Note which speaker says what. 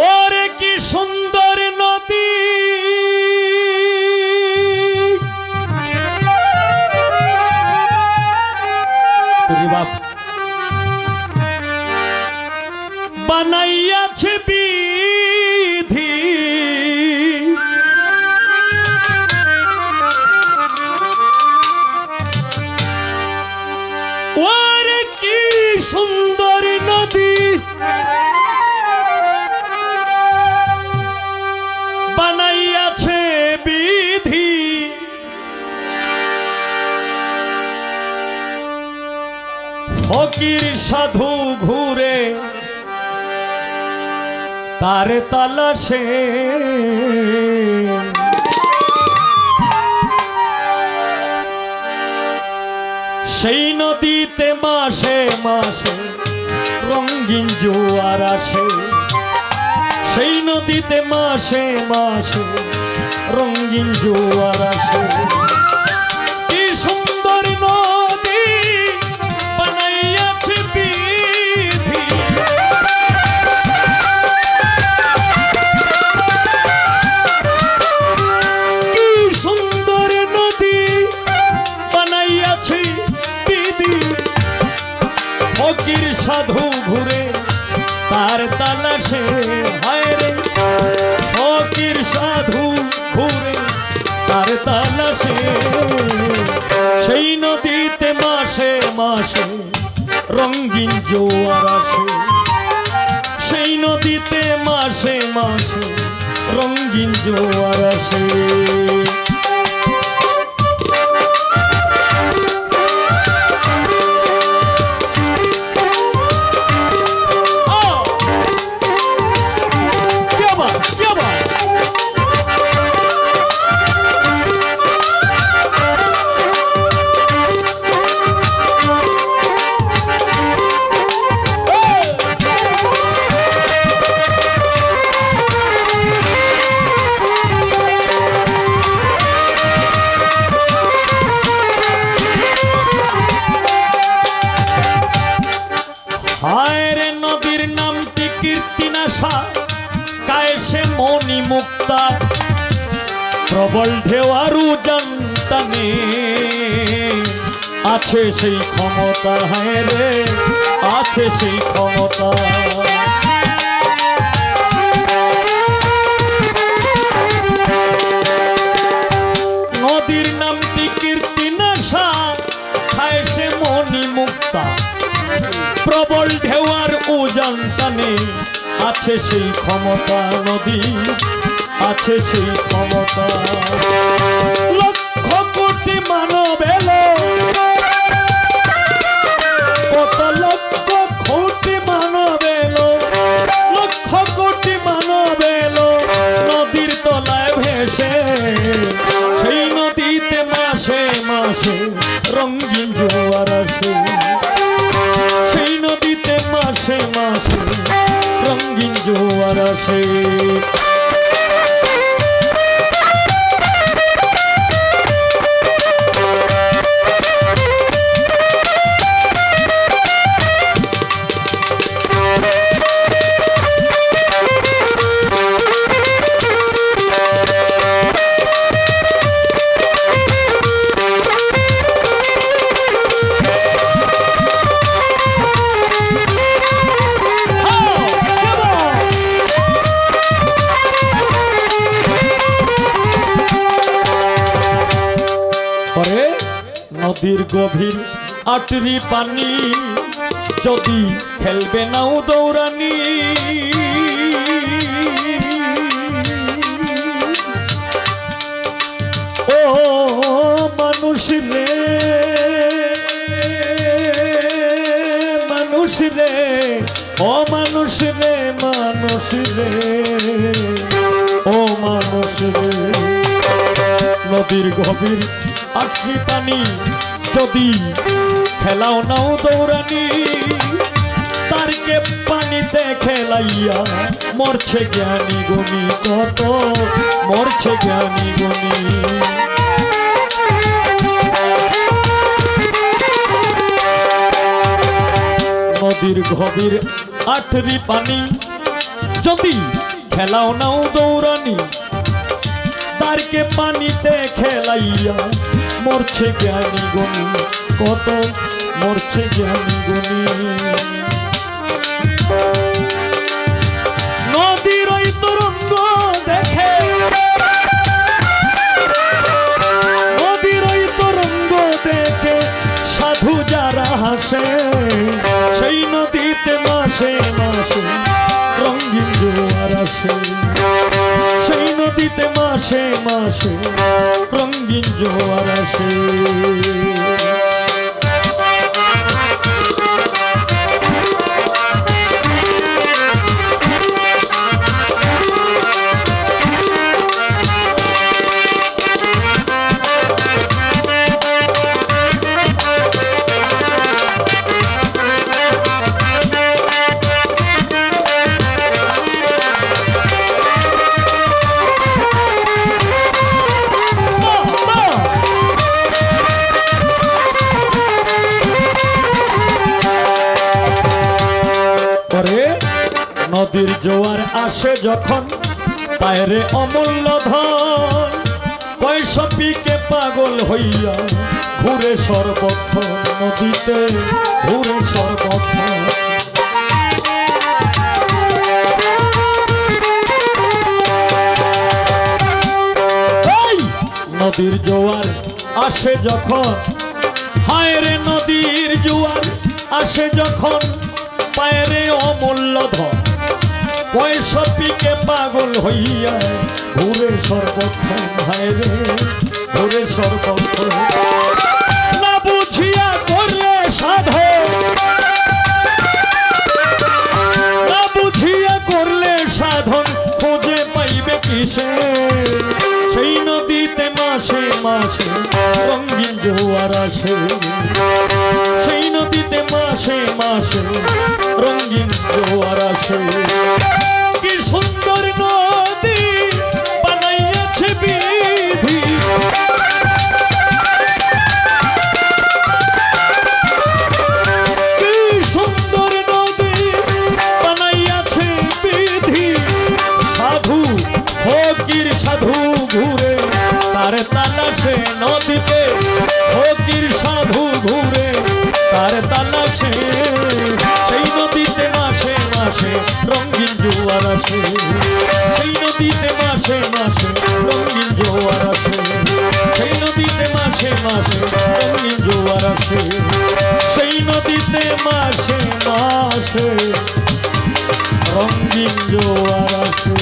Speaker 1: ওরে কি সুন্দর নদী। বাপ বানাইয়াছে বিধি। ওরে কি সুন্দর নদী। ফকির সাধু ঘুরে, তার তালাশে। সেই নদীতে মাসে মাসে রঙিন জোয়ার আসে। সেই নদীতে মাসে মাসে রঙিন জোয়ার আসে। তার তালাশে, হায় রে। ফকির সাধু ঘুরে তার তালাশে। সেই নদীতে মাসে মাসে রঙিন জোয়ার আসে। সেই নদীতে মাসে মাসে রঙিন জোয়ার আসে। কীর্তিনাশা কায়েসে মনি মুক্তা, প্রবল ঢেওয়ারু জানতানে আছে সেই ক্ষমতা, হায় রে, আছে সেই ক্ষমতা। নদীর নামটি কীর্তিনাশা খায় সে মনি মুক্তা। প্রবল ঢেওয়ার উজান টানে। আছে সেই ক্ষমতা নদী আছে সেই ক্ষমতা আসে নদীর গভীর আটরি পানি। যদি খেলবে নাও দৌড়ানি। ও মানুষ রে মানুষ রে, ও মানুষ রে মানুষ রে, ও মানুষ রে। নদীর গভীর আখি পানি যদি খেলাও নাও দৌড়ানি তারকে পানিতে খেলাইয়া মরছে জ্ঞানী গণি কত, মরছে জ্ঞানী গণি। নদীর গভীর আঠরি পানি যদি খেলাও নাও দৌড়ানি তারকে পানিতে খেলাইয়া মরছে জ্ঞানী গুণী কত মরছে জ্ঞানী গুণী। মাসে মাসে রঙিন জোয়ার আসে। নদীর জোয়ার আসে যখন, পায়রে অমূল্য ধন পয়সা পাগল হইয়া ঘুরে সর্বক্ষণ, নদীতে ঘুরে সর্বক্ষণ এই! নদীর জোয়ার আসে যখন, হায় রে নদীর জোয়ার আসে যখন, পায়রে অমূল্য ধন পয়সা পিকে পাগল হইয়া ঘুরে সর্বক্ষণ হায় রে ঘুরে সর্বক্ষণ মাসে মাসে রঙিন জোয়ার আসে। সেই নদীতে মাসে মাসে রঙিন জোয়ার আসে। কি সুন্দর রঙিন জোয়ার আসে। সেই নদীতে মাসে মাসে রঙিন জোয়ার আসে। সেই নদীতে মাসে মাসে রঙিন জোয়ার আসে। সেই নদীতে মাসে মাসে রঙিন জোয়ার আসে।